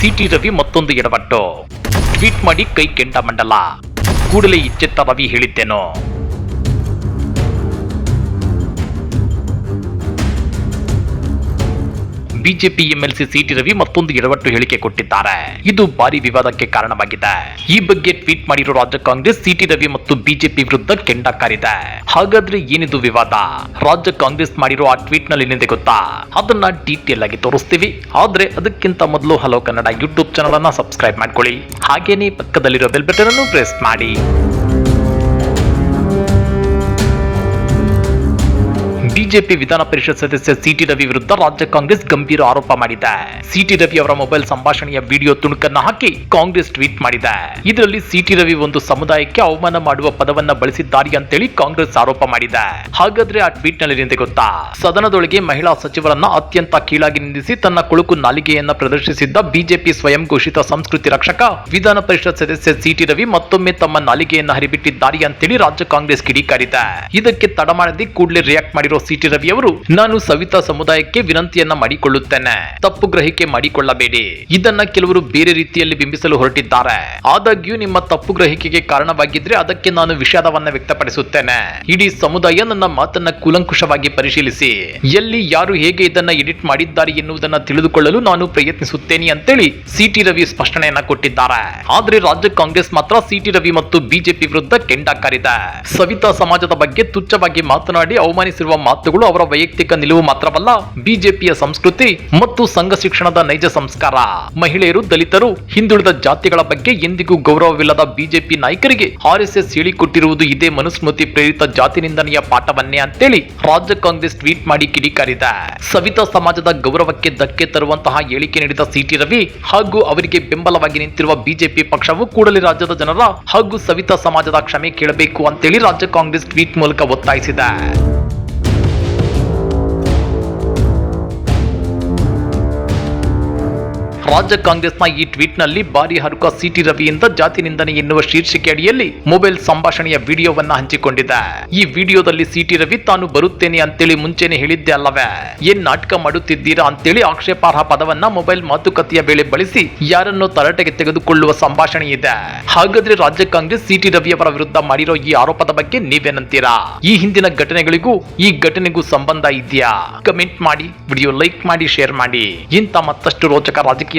City Ravi ಮತ್ತೊಂದು ಎಡವಟ್ಟು. Tweet ಮಾಡಿ ಕೈ ಕೆಂಡ ಮಂಡಲ. ಕೂಡಲೇ ಇಚ್ಚೆತ್ತ Ravi ಹೇಳಿದ್ದೇನೋ. BJP MLC C T Ravi ಮತ್ತೊಂದು ಎಡವಟ್ಟು ಹೇಳಿಕೆ ಕೊಟ್ಟಿದ್ದಾರೆ. ಇದು ಭಾರಿ ವಿವಾದಕ್ಕೆ ಕಾರಣವಾಗಿದೆ. ಈ ಬಗ್ಗೆ ಟ್ವೀಟ್ ಮಾಡಿರೋ ರಾಜ್ಯ ಕಾಂಗ್ರೆಸ್ ಸಿಟಿ ರವಿ ಮತ್ತು ಬಿಜೆಪಿ ವಿರುದ್ಧ ಕೆಂಡ ಕಾರಿದೆ. ಹಾಗಾದ್ರೆ ಏನಿದು ವಿವಾದ? ರಾಜ್ಯ ಕಾಂಗ್ರೆಸ್ ಮಾಡಿರೋ ಆ ಟ್ವೀಟ್ನಲ್ಲಿ ಏನಿದೆ ಗೊತ್ತಾ? ಅದನ್ನ ಡೀಟೇಲ್ ಆಗಿ ತೋರಿಸ್ತೀವಿ. ಆದ್ರೆ ಅದಕ್ಕಿಂತ ಮೊದಲು ಹಲೋ ಕನ್ನಡ ಯೂಟ್ಯೂಬ್ ಚಾನಲ್ ಅನ್ನ ಸಬ್ಸ್ಕ್ರೈಬ್ ಮಾಡ್ಕೊಳ್ಳಿ. ಹಾಗೇನೇ ಪಕ್ಕದಲ್ಲಿರೋ ಬೆಲ್ ಬಟನ್ ಅನ್ನು ಪ್ರೆಸ್ ಮಾಡಿ. ಬಿಜೆಪಿ ವಿಧಾನ ಪರಿಷತ್ ಸದಸ್ಯ ಸಿಟಿ ರವಿ ವಿರುದ್ಧ ರಾಜ್ಯ ಕಾಂಗ್ರೆಸ್ ಗಂಭೀರ ಆರೋಪ ಮಾಡಿದೆ. ಸಿಟಿ ರವಿ ಅವರ ಮೊಬೈಲ್ ಸಂಭಾಷಣೆಯ ವಿಡಿಯೋ ತುಣುಕನ್ನು ಹಾಕಿ ಕಾಂಗ್ರೆಸ್ ಟ್ವೀಟ್ ಮಾಡಿದೆ. ಇದರಲ್ಲಿ ಸಿಟಿ ರವಿ ಒಂದು ಸಮುದಾಯಕ್ಕೆ ಅವಮಾನ ಮಾಡುವ ಪದವನ್ನ ಬಳಸಿದ್ದಾರೆ ಅಂತೇಳಿ ಕಾಂಗ್ರೆಸ್ ಆರೋಪ ಮಾಡಿದೆ. ಹಾಗಾದ್ರೆ ಆ ಟ್ವೀಟ್ನಲ್ಲಿ ಗೊತ್ತಾ? ಸದನದೊಳಗೆ ಮಹಿಳಾ ಸಚಿವರನ್ನ ಅತ್ಯಂತ ಕೀಳಾಗಿ ನಿಂದಿಸಿ ತನ್ನ ಕುಳುಕು ನಾಲಿಗೆಯನ್ನ ಪ್ರದರ್ಶಿಸಿದ್ದ ಬಿಜೆಪಿ ಸ್ವಯಂ ಘೋಷಿತ ಸಂಸ್ಕೃತಿ ರಕ್ಷಕ ವಿಧಾನ ಪರಿಷತ್ ಸದಸ್ಯ ಸಿಟಿ ರವಿ ಮತ್ತೊಮ್ಮೆ ತಮ್ಮ ನಾಲಿಗೆಯನ್ನ ಹರಿಬಿಟ್ಟಿದ್ದಾರೆ ಅಂತೇಳಿ ರಾಜ್ಯ ಕಾಂಗ್ರೆಸ್ ಕಿಡಿಕಾರಿದೆ. ಇದಕ್ಕೆ ತಡ ಮಾಡದೆ ಕೂಡಲೇ ರಿಯಾಕ್ಟ್ ಮಾಡಿರೋ ಸಿಟಿ ರವಿ ಅವರು ನಾನು ಸವಿತಾ ಸಮುದಾಯಕ್ಕೆ ವಿನಂತಿಯನ್ನ ಮಾಡಿಕೊಳ್ಳುತ್ತೇನೆ. ತಪ್ಪು ಗ್ರಹಿಕೆ ಮಾಡಿಕೊಳ್ಳಬೇಡಿ. ಇದನ್ನ ಕೆಲವರು ಬೇರೆ ರೀತಿಯಲ್ಲಿ ಬಿಂಬಿಸಲು ಹೊರಟಿದ್ದಾರೆ. ಆದಾಗ್ಯೂ ನಿಮ್ಮ ತಪ್ಪು ಗ್ರಹಿಕೆಗೆ ಕಾರಣವಾಗಿದ್ರೆ ಅದಕ್ಕೆ ನಾನು ವಿಷಾದವನ್ನ ವ್ಯಕ್ತಪಡಿಸುತ್ತೇನೆ. ಇಡೀ ಸಮುದಾಯ ನನ್ನ ಮಾತನ್ನ ಕೂಲಂಕುಷವಾಗಿ ಪರಿಶೀಲಿಸಿ. ಎಲ್ಲಿ ಯಾರು ಹೇಗೆ ಇದನ್ನ ಎಡಿಟ್ ಮಾಡಿದ್ದಾರೆ ಎನ್ನುವುದನ್ನ ತಿಳಿದುಕೊಳ್ಳಲು ನಾನು ಪ್ರಯತ್ನಿಸುತ್ತೇನೆ ಅಂತೇಳಿ ಸಿಟಿ ರವಿ ಸ್ಪಷ್ಟನೆಯನ್ನ ಕೊಟ್ಟಿದ್ದಾರೆ. ಆದ್ರೆ ರಾಜ್ಯ ಕಾಂಗ್ರೆಸ್ ಮಾತ್ರ ಸಿಟಿ ರವಿ ಮತ್ತು ಬಿಜೆಪಿ ವಿರುದ್ಧ ಕೆಂಡ ಕಾರಿದೆ ಸವಿತಾ ಸಮಾಜದ ಬಗ್ಗೆ ತುಚ್ಛವಾಗಿ ಮಾತನಾಡಿ ಅವಮಾನಿಸಿರುವ ಮಾತುಗಳು ಅವರ ವೈಯಕ್ತಿಕ ನಿಲುವು ಮಾತ್ರವಲ್ಲ, ಬಿಜೆಪಿಯ ಸಂಸ್ಕೃತಿ ಮತ್ತು ಸಂಘ ಶಿಕ್ಷಣದ ನೈಜ ಸಂಸ್ಕಾರ. ಮಹಿಳೆಯರು, ದಲಿತರು, ಹಿಂದುಳಿದ ಜಾತಿಗಳ ಬಗ್ಗೆ ಎಂದಿಗೂ ಗೌರವವಿಲ್ಲದ ಬಿಜೆಪಿ ನಾಯಕರಿಗೆ ಆರ್ ಎಸ್ ಎಸ್ ಹೇಳಿಕೊಟ್ಟಿರುವುದು ಇದೇ ಮನುಸ್ಮೃತಿ ಪ್ರೇರಿತ ಜಾತಿ ನಿಂದನೆಯ ಪಾಠವನ್ನೇ ಅಂತೇಳಿ ರಾಜ್ಯ ಕಾಂಗ್ರೆಸ್ ಟ್ವೀಟ್ ಮಾಡಿ ಕಿಡಿಕಾರಿದೆ. ಸವಿತಾ ಸಮಾಜದ ಗೌರವಕ್ಕೆ ಧಕ್ಕೆ ತರುವಂತಹ ಹೇಳಿಕೆ ನೀಡಿದ ಸಿಟಿ ರವಿ ಹಾಗೂ ಅವರಿಗೆ ಬೆಂಬಲವಾಗಿ ನಿಂತಿರುವ ಬಿಜೆಪಿ ಪಕ್ಷವು ಕೂಡಲೇ ರಾಜ್ಯದ ಜನರ ಹಾಗೂ ಸವಿತಾ ಸಮಾಜದ ಕ್ಷಮೆ ಕೇಳಬೇಕು ಅಂತೇಳಿ ರಾಜ್ಯ ಕಾಂಗ್ರೆಸ್ ಟ್ವೀಟ್ ಮೂಲಕ ಒತ್ತಾಯಿಸಿದೆ. ರಾಜ್ಯ ಕಾಂಗ್ರೆಸ್ನ ಈ ಟ್ವೀಟ್ನಲ್ಲಿ ಭಾರಿ ಹರುಕ ಸಿಟಿ ರವಿಯಿಂದ ಜಾತಿ ನಿಂದನೆ ಎನ್ನುವ ಶೀರ್ಷಿಕೆ ಅಡಿಯಲ್ಲಿ ಮೊಬೈಲ್ ಸಂಭಾಷಣೆಯ ವಿಡಿಯೋವನ್ನ ಹಂಚಿಕೊಂಡಿದೆ. ಈ ವಿಡಿಯೋದಲ್ಲಿ ಸಿಟಿ ರವಿ, ತಾನು ಬರುತ್ತೇನೆ ಅಂತೇಳಿ ಮುಂಚೆನೆ ಹೇಳಿದ್ದೆ ಅಲ್ಲವೇ? ಏನ್ ನಾಟಕ ಮಾಡುತ್ತಿದ್ದೀರಾ ಅಂತೇಳಿ ಆಕ್ಷೇಪಾರ್ಹ ಪದವನ್ನ ಮೊಬೈಲ್ ಮಾತುಕತೆಯ ವೇಳೆ ಬಳಸಿ ಯಾರನ್ನು ತರಾಟೆಗೆ ತೆಗೆದುಕೊಳ್ಳುವ ಸಂಭಾಷಣೆ ಇದೆ. ಹಾಗಾದ್ರೆ ರಾಜ್ಯ ಕಾಂಗ್ರೆಸ್ ಸಿಟಿ ರವಿಯವರ ವಿರುದ್ಧ ಮಾಡಿರೋ ಈ ಆರೋಪದ ಬಗ್ಗೆ ನೀವೇನಂತೀರಾ? ಈ ಹಿಂದಿನ ಘಟನೆಗಳಿಗೂ ಈ ಘಟನೆಗೂ ಸಂಬಂಧ ಇದೆಯಾ? ಕಮೆಂಟ್ ಮಾಡಿ, ವಿಡಿಯೋ ಲೈಕ್ ಮಾಡಿ, ಶೇರ್ ಮಾಡಿ. ಇಂಥ ಮತ್ತಷ್ಟು ರೋಚಕ ರಾಜಕೀಯ